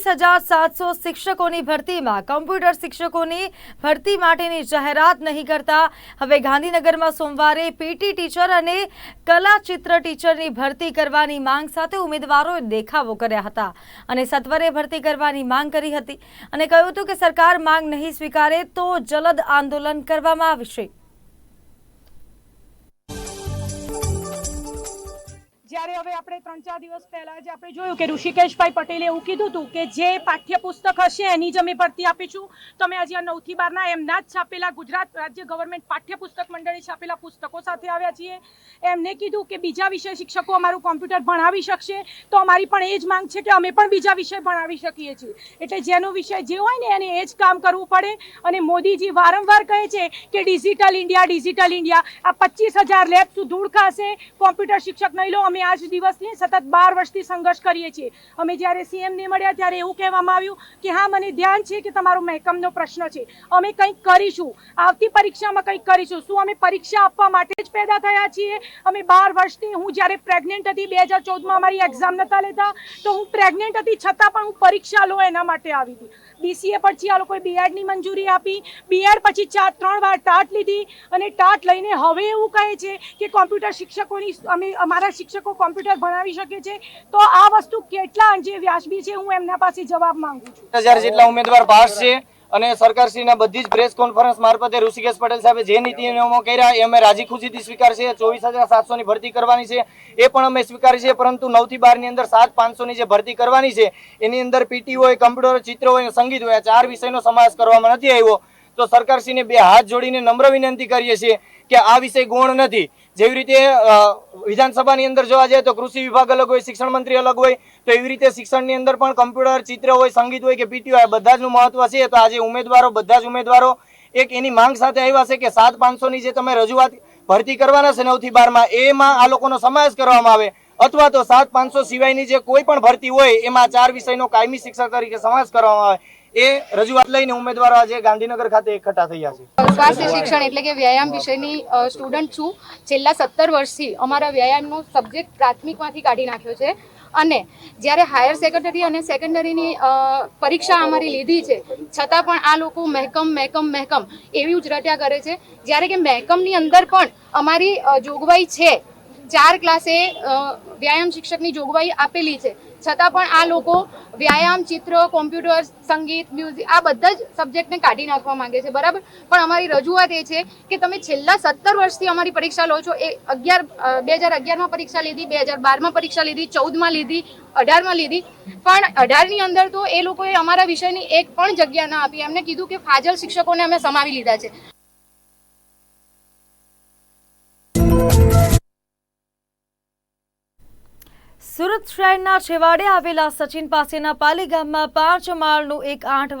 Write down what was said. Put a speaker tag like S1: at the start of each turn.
S1: પચીસ હજાર સાતસો શિક્ષકોની ભરતીમાં કમ્પ્યુટર શિક્ષકોની ભરતી માટેની જાહેરાત નહીં કરતા. હવે ગાંધીનગરમાં સોમવારે પીટી ટીચર અને કલા ચિત્ર ટીચરની ભરતી કરવાની માંગ સાથે ઉમેદવારોએ દેખાવો કર્યા હતા અને સત્વરે ભરતી કરવાની માંગ કરી હતી અને કહ્યું હતું કે સરકાર માંગ નહીં સ્વીકારે તો જલદ આંદોલન કરવામાં આવશે.
S2: જ્યારે હવે આપણે ત્રણ ચાર દિવસ પહેલા જે આપણે જોયું કે ઋષિકેશભાઈ પટેલે એવું કીધું હતું કે જે પાઠ્યપુસ્તક હશે એની જ અમે ભરતી આપીશું. તમે આજે આ નવથી બારના એમના જ છાપેલા ગુજરાત રાજ્ય ગવર્મેન્ટ પાઠ્યપુસ્તક મંડળે છાપેલા પુસ્તકો સાથે આવ્યા છીએ. એમને કીધું કે બીજા વિષય શિક્ષકો અમારું કોમ્પ્યુટર ભણાવી શકશે. તો અમારી પણ એ જ માંગ છે કે અમે પણ બીજા વિષય ભણાવી શકીએ છીએ. એટલે જેનો વિષય જે હોય ને એને એ જ કામ કરવું પડે. અને મોદીજી વારંવાર કહે છે કે ડિજિટલ ઇન્ડિયા ડિજિટલ ઇન્ડિયા આ પચીસ હજાર લેબ ધૂળ ખાશે. કોમ્પ્યુટર શિક્ષક નહીં લો, અમે આજ દિવસથી સતત બાર વર્ષથી સંઘર્ષ કરીએ છીએ. અમે જ્યારે સીએમને મળ્યા ત્યારે એવું કહેવામાં આવ્યું કે હા, મને ધ્યાન છે કે તમારો મહેકમનો પ્રશ્ન છે. અમે કંઈક કરીશું. આવતી પરીક્ષામાં કંઈક કરીશું. શું અમે પરીક્ષા આપવા માટે જ પેદા થયા છીએ? અમે બાર વર્ષથી હું જ્યારે પ્રેગ્નેન્ટ હતી, બે હજાર ચૌદમાં અમારી એક્ઝામ નહોતા લેતા, તો હું પ્રેગ્નેન્ટ હતી છતાં પણ હું પરીક્ષા લો એના માટે આવી હતી. બીસીએ પછી આ લોકોએ બીએડની મંજૂરી આપી. બીએડ પછી ચાર ત્રણ વાર ટાટ લીધી અને ટાટ લઈને હવે એવું કહે છે કે કોમ્પ્યુટર શિક્ષકોની, અમે, અમારા શિક્ષકો કોમ્પ્યુટર ભણાવી શકે છે, તો આ વસ્તુ કેટલા અંશે વ્યાજબી છે, હું એમના પાસે જવાબ માંગુ છું.
S3: હજાર જેટલા ઉમેદવાર પાસ છે અને સરકારશ્રીના બધી જ પ્રેસ કોન્ફરન્સ મારફતે ઋષિકેશ પટેલ સાહેબે જે નીતિ નિયમો કર્યા એ અમે રાજી ખુશીથી સ્વીકારશે ચોવીસ હજાર સાતસોની ભરતી કરવાની છે. એ પણ અમે સ્વીકારી છે, પરંતુ નવથી બારની અંદર સાત પાંચસોની જે ભરતી કરવાની છે, એની અંદર પીટી હોય કમ્પ્યુટર, ચિત્ર હોય સંગીત હોય ચાર વિષયનો સમાવેશ કરવામાં નથી આવ્યો. તો સરકારશ્રીને બે હાથ જોડીને નમ્ર વિનંતી કરીએ છીએ કે આ વિષય ગૌણ નથી. જેવી રીતે વિધાનસભાની અંદર જોવા જાય તો કૃષિ વિભાગ અલગ હોય, શિક્ષણ મંત્રી અલગ હોય, તો એવી રીતે શિક્ષણની અંદર પણ કમ્પ્યુટર, ચિત્ર હોય, સંગીત હોય કે પીટી હોય બધા જનું મહત્વ છે. તો આજે ઉમેદવારો, બધા જ ઉમેદવારો એક એની માંગ સાથે આવ્યા છે કે સાત પાંચસોની જે તમે રજૂઆત ભરતી કરવાના છે, નવથી બારમાં, એમાં આ લોકોનો સમાવેશ કરવામાં આવે. અથવા તો સાત પાંચસો સિવાયની જે કોઈ પણ ભરતી હોય, એમાં ચાર વિષયનો કાયમી શિક્ષક તરીકે સમાવેશ કરવામાં આવે. એ રજૂઆત લઈને ઉમેદવારો આજે ગાંધીનગર ખાતે એકઠા થયા છે.
S4: સ્વાસ્થ્ય શિક્ષણ એટલે કે વ્યાયામ વિષયની સ્ટુડન્ટ છું. છેલ્લા સત્તર વર્ષથી અમારા વ્યાયામનો સબ્જેક્ટ પ્રાથમિકમાંથી કાઢી નાખ્યો છે. અને જ્યારે હાયર સેકન્ડરી અને સેકન્ડરીની પરીક્ષા અમારી લીધી છે, છતાં પણ આ લોકો મહેકમ મહેકમ મહેકમ એવી ઉજરટ્યા કરે છે. જ્યારે કે મહેકમની અંદર પણ અમારી જોગવાઈ છે ચાર ક્લાસે વ્યાયામ શિક્ષકની જોગવાઈ આપેલી છે. છતાં પણ આ લોકો વ્યાયામ, ચિત્ર, કોમ્પ્યુટર, સંગીત, મ્યુઝિક આ બધા જ સબ્જેક્ટને કાઢી નાખવા માંગે છે. બરાબર? પણ અમારી રજૂઆત એ છે કે તમે છેલ્લા સત્તર વર્ષથી અમારી પરીક્ષા લો છો. એ અગિયાર બે હજાર અગિયારમાં પરીક્ષા લીધી, બે હજાર બારમાં પરીક્ષા લીધી, ચૌદમાં લીધી, અઢારમાં લીધી. પણ અઢારની અંદર તો એ લોકોએ અમારા વિષયની એક પણ જગ્યા ના આપી. એમને કીધું કે ફાજલ શિક્ષકોને અમે સમાવી લીધા છે.
S1: સુરત શહેરના છેવાડે આવેલા સચિન પાસેના પાલી ગામમાં પાંચ માળનું એક આઠ